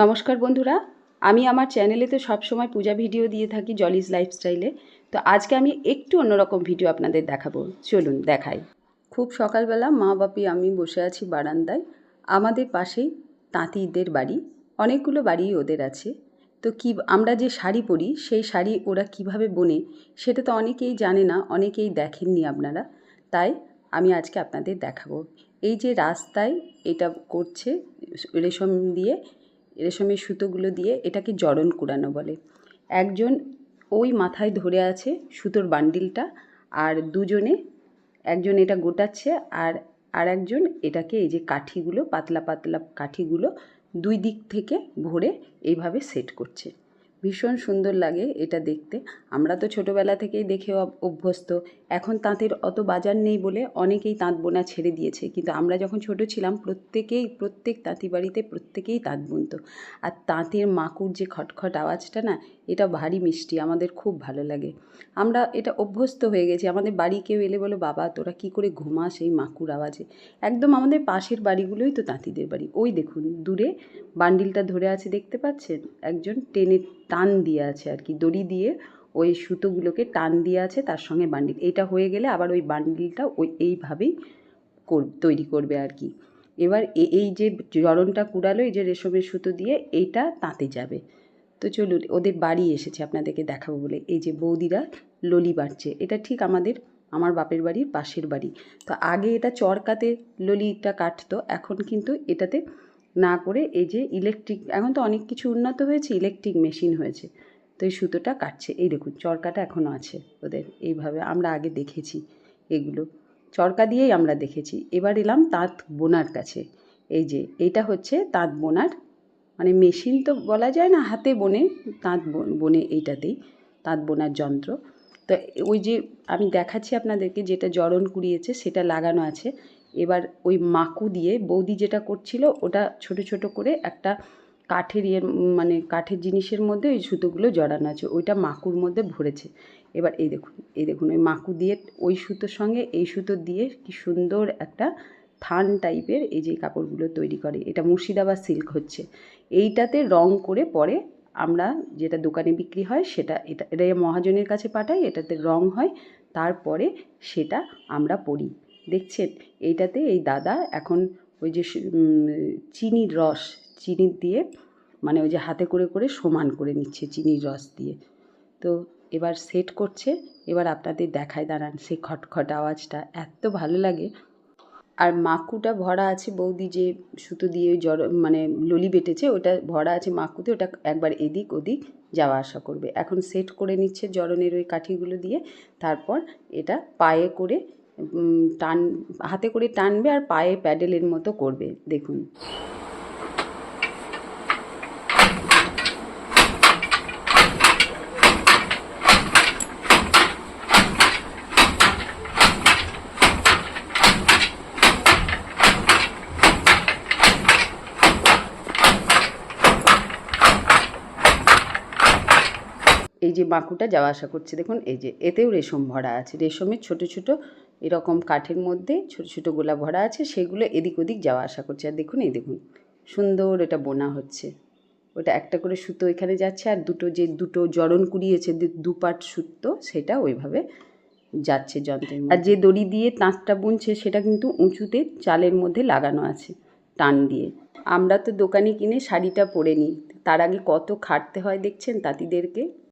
নমস্কার বন্ধুরা, আমি আমার চ্যানেলে তো সবসময় পূজা ভিডিও দিয়ে থাকি জলিস লাইফস্টাইলে তো আজকে আমি একটু অন্যরকম ভিডিও আপনাদের দেখাবো। চলুন দেখাই। খুব সকালবেলা মা বাপি আমি বসে আছি বারান্দায়। আমাদের পাশেই তাঁতিদের বাড়ি। অনেকগুলো বাড়ি ওদের আছে। তো কি, আমরা যে শাড়ি পরি, সেই শাড়ি ওরা কীভাবে বোনে, সেটা তো অনেকেই জানে না, অনেকেই দেখেননি আপনারা। তাই আমি আজকে আপনাদের দেখাবো। এই যে রাস্তায় এটা করছে, রেশম দিয়ে রেশমের সুতোগুলো দিয়ে এটাকে জড়ন কুড়ানো বলে। একজন ওই মাথায় ধরে আছে সুতোর বান্ডিলটা আর দুজনে, একজন এটা গোটাচ্ছে আর আর একজন এটাকে এই যে কাঠিগুলো, পাতলা পাতলা কাঠিগুলো দুই দিক থেকে ভরে এইভাবে সেট করছে। ভীষণ সুন্দর লাগে এটা দেখতে। আমরা তো ছোটোবেলা থেকেই দেখে অভ্যস্ত। এখন তাঁতের অত বাজার নেই বলে অনেকেই তাঁত বোনা ছেড়ে দিয়েছে। কিন্তু আমরা যখন ছোট ছিলাম, প্রত্যেকেই, প্রত্যেক তাঁতি বাড়িতে প্রত্যেকেই তাঁত বুনত। আর তাঁতের মাকুর যে খটখট আওয়াজটা না এটা ভারী মিষ্টি, আমাদের খুব ভালো লাগে। আমরা এটা অভ্যস্ত হয়ে গেছি, আমাদের বাড়ি কেউ এলে বলো, বাবা, তোরা কি করে ঘুমাস এই মাকুর আওয়াজে? একদম আমাদের পাশের বাড়িগুলোই তো তাঁতিদের বাড়ি। ওই দেখুন, দূরে বান্ডিলটা ধরে আছে, দেখতে পাচ্ছেন? একজন টেনে টান দিয়ে আছে আর কি, দড়ি দিয়ে ওই সুতোগুলোকে টান দিয়ে আছে, তার সঙ্গে বান্ডিল। এটা হয়ে গেলে আবার ওই বান্ডিলটা ওই এইভাবেই তৈরি করবে আর কি। এবার এই যে জরনটা কুড়ালো, এই যে রেশমের সুতো দিয়ে, এইটা তাঁতে যাবে। তো চলুন, ওদের বাড়ি এসেছে, আপনাদেরকে দেখাবো বলে। এই যে বৌদিরা ললি বাড়ছে এটা ঠিক আমাদের, আমার বাপের বাড়ির পাশের বাড়ি। তো আগে এটা চরকাতে ললিটা কাটতো, এখন কিন্তু এটাতে না করে এই যে ইলেকট্রিক, এখন তো অনেক কিছু উন্নত হয়েছে, ইলেকট্রিক মেশিন হয়েছে, তো এই সুতোটা কাটছে। এই দেখুন, চরকাটা এখনও আছে ওদের, এইভাবে আমরা আগে দেখেছি এগুলো। চরকা দিয়েই আমরা দেখেছি। এবার এলাম তাঁত বোনার কাছে। এই যে এইটা হচ্ছে তাঁত বোনার মানে মেশিন তো বলা যায় না হাতে বোনে তাঁত বোনে এইটাতেই তাঁত বোনার যন্ত্র। তো ওই যে আমি দেখাচ্ছি আপনাদেরকে যেটা জড়ন কুড়িয়েছে সেটা লাগানো আছে। এবার ওই মাকু দিয়ে বৌদি যেটা করছিল ওটা ছোট ছোট করে একটা কাঠের উম, মানে কাঠের জিনিসের মধ্যে ওই সুতোগুলো জড়ানো আছে ওইটা মাকুর মধ্যে ভরেছে। এবার এই দেখুন এই দেখুন ওই মাকু দিয়ে ওই সুতোর সঙ্গে এই সুতো দিয়ে কি সুন্দর একটা থান টাইপের এই যে কাপড়গুলো তৈরি করে, এটা মুর্শিদাবাদ সিল্ক হচ্ছে। এইটাতে রং করে পরে আমরা যেটা দোকানে বিক্রি হয় সেটা, এটা এটা মহাজনের কাছে পাঠাই, এটাতে রং হয়, তারপরে সেটা আমরা পরি। দেখছেন? এইটাতে এই দাদা এখন ওই যে চিনির রস, চিনি দিয়ে মানে ওই যে হাতে করে করে সমান করে নিচ্ছে চিনির রস দিয়ে। তো এবার সেট করছে, এবার আপনাদের দেখায় দাঁড়ান সেই খটখট আওয়াজটা, এত ভালো লাগে। আর মাকুটা ভরা আছে বৌদি যে সুতো দিয়ে জড় মানে ললি বেটেছে ওটা ভরা আছে মাকুতে, ওটা একবার এদিক ওদিক যাওয়া আসা করবে। এখন সেট করে নিচ্ছে জড়নের ওই কাঠিগুলো দিয়ে, তারপর এটা পায়ে করে টান, হাতে করে টানবে আর পায়ে প্যাডেলের মতো করবে, দেখুন। এই যে বাঁকুটা যাওয়া আসা করছে, দেখুন, এই যে এতেও রেশম ভরা আছে। রেশমের ছোট ছোট এরকম কাঠের মধ্যে ছোট ছোট গোলা ভরা আছে, সেগুলো এদিক ওদিক যাওয়া আসা করছে। আর দেখুন, এই দেখুন, সুন্দর এটা বোনা হচ্ছে। ওটা একটা করে সুতো এখানে যাচ্ছে, আর দুটো যে দুটো জড়ন কুড়িয়েছে, দু- দু পাট সুতো, সেটা ওইভাবে যাচ্ছে যন্ত্রের আর যে দড়ি দিয়ে তাঁতটা বুনছে, সেটা কিন্তু উঁচুতে চালের মধ্যে লাগানো আছে, টান দিয়ে। আমরা তো দোকানে কিনে শাড়িটা পরে নিই। তার আগে কত খাটতে হয় দেখছেন তাঁতিদেরকে?